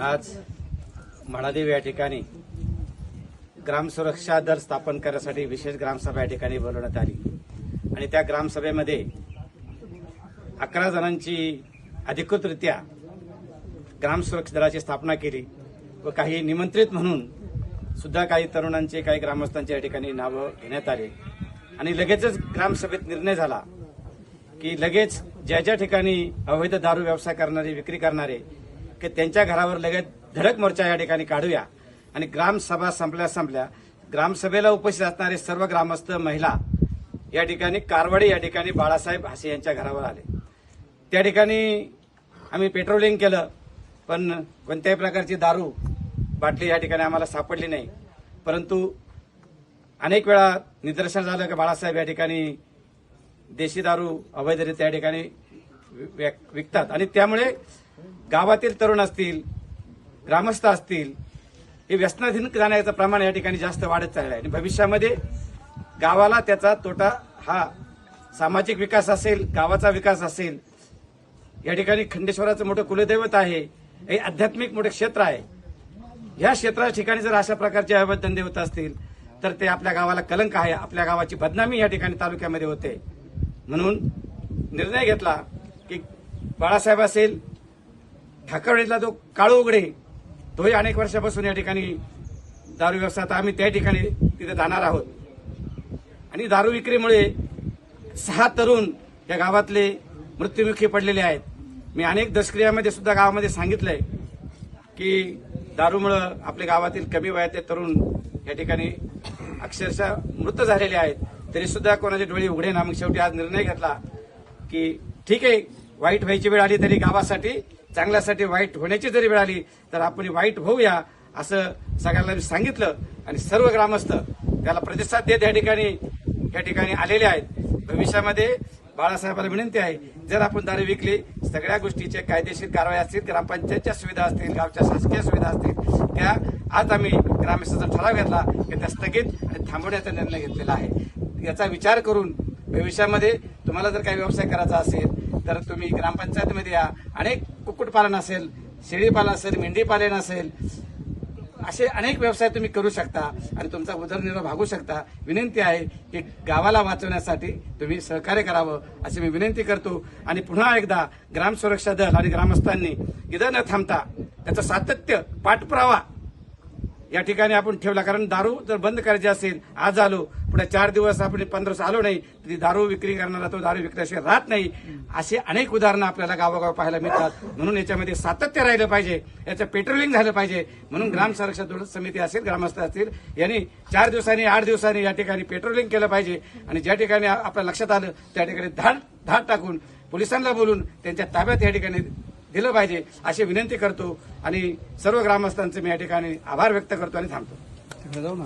आज म्हाडादेव या ठिकाणी ग्रामसुरक्षा दल स्थापन करण्यासाठी विशेष ग्रामसभा या ठिकाणी बोलवण्यात आली. आणि त्या ग्रामसभेमध्ये अकरा जणांची अधिकृतरित्या ग्रामसुरक्षा दलाची स्थापना केली व काही निमंत्रित म्हणून सुद्धा काही तरुणांचे काही ग्रामस्थांचे या ठिकाणी नावं घेण्यात आले. आणि लगेचच ग्रामसभेत निर्णय झाला की लगेच ज्या ज्या ठिकाणी अवैध दारू व्यवसाय करणारे विक्री करणारे की त्यांच्या घरावर लगेच धडक मोर्चा या ठिकाणी काढूया. आणि ग्रामसभा संपल्या संपल्या ग्रामसभेला उपस्थित असणारे सर्व ग्रामस्थ महिला या ठिकाणी कारवाडी या ठिकाणी बाळासाहेब हासे यांच्या घरावर आले. त्या ठिकाणी आम्ही पेट्रोलिंग केलं पण कोणत्याही प्रकारची दारू बाटली या ठिकाणी आम्हाला सापडली नाही. परंतु अनेक वेळा निदर्शन झालं की बाळासाहेब या ठिकाणी देशी दारू अवैधरित्या या ठिकाणी विकतात. आणि त्यामुळे गावातील तरुण असतील ग्रामस्थ असतील हे व्यसनाधीन जाण्याचं प्रमाण या ठिकाणी जास्त वाढत चाललं आहे आणि भविष्यामध्ये गावाला त्याचा तोटा हा सामाजिक विकास असेल गावाचा विकास असेल या ठिकाणी खंडेश्वराचं मोठं कुलदैवत आहे हे आध्यात्मिक मोठं क्षेत्र आहे. ह्या क्षेत्राच्या ठिकाणी जर अशा प्रकारचे अवैध धंदे होत असतील तर ते आपल्या गावाला कलंक आहे आपल्या गावाची बदनामी या ठिकाणी तालुक्यामध्ये होते. म्हणून निर्णय घेतला की बाळासाहेब असेल ठाकरवाडीतला जो काळू उघडे तोही अनेक वर्षापासून या ठिकाणी दारू व्यवसायात आम्ही त्या ठिकाणी तिथे जाणार आहोत. आणि दारू विक्रीमुळे सहा तरुण या गावातले मृत्युमुखी पडलेले आहेत. मी अनेक दशक्रियामध्ये सुद्धा गावामध्ये सांगितलंय की दारूमुळं आपल्या गावातील कमी वयातले तरुण या ठिकाणी अक्षरशः मृत झालेले आहेत. तरी सुद्धा कोणाचे डोळे उघडे ना. मग शेवटी आज निर्णय घेतला की ठीक आहे वाईट व्हायची वेळ आली तरी गावासाठी चांगल्यासाठी वाईट होण्याची जरी वेळ आली तर आपण वाईट होऊया असं सगळ्यांना मी सांगितलं. आणि सर्व ग्रामस्थ त्याला प्रतिसाद देत या ठिकाणी या ठिकाणी आलेले आहेत. भविष्यामध्ये बाळासाहेबांना विनंती आहे जर आपण दारू विकली सगळ्या गोष्टीचे कायदेशीर कारवाई असतील ग्रामपंचायतच्या सुविधा असतील गावच्या शासकीय सुविधा असतील त्या आज आम्ही ग्रामस्थांचा ठराव घेतला की त्या स्थगित आणि थांबवण्याचा निर्णय घेतलेला आहे. याचा विचार करून भविष्यामध्ये तुम्हाला जर काही व्यवसाय करायचा असेल तर तुम्ही ग्रामपंचायतीमध्ये या. अनेक कुक्कुटपालन असेल शेळीपालन असेल मेंढीपालन असेल असे अनेक व्यवसाय तुम्ही करू शकता आणि तुमचा उदरनिर्वाह भागू शकता. विनंती आहे की गावाला वाचवण्यासाठी तुम्ही सहकार्य करावं अशी मी विनंती करतो. आणि पुन्हा एकदा ग्राम सुरक्षा दल आणि ग्रामस्थांनी इथं न थांबता त्याचं सातत्य पाठपुरावा या ठिकाणी आपण ठेवला. कारण दारू जर बंद करायची असेल आज आलो पुढे चार दिवस आपण पंधरा दिवस आलो नाही तरी ती दारू विक्री करणारा तो दारू विक्रीशिवाय राहत नाही. असे अनेक उदाहरणं आपल्याला गावोगाव पाहायला मिळतात. म्हणून याच्यामध्ये सातत्य राहिलं पाहिजे. याचं पेट्रोलिंग झालं पाहिजे. म्हणून ग्राम संरक्षण समिती असेल ग्रामस्थ असतील यांनी चार दिवसांनी आठ दिवसांनी या ठिकाणी पेट्रोलिंग केलं पाहिजे. आणि ज्या ठिकाणी आपल्या लक्षात आलं त्या ठिकाणी धाड धाड टाकून पोलिसांना बोलून त्यांच्या ताब्यात या ठिकाणी दिलं पाहिजे अशी विनंती करतो आणि सर्व ग्रामस्थांचे मी या ठिकाणी आभार व्यक्त करतो आणि थांबतो. जाऊ ना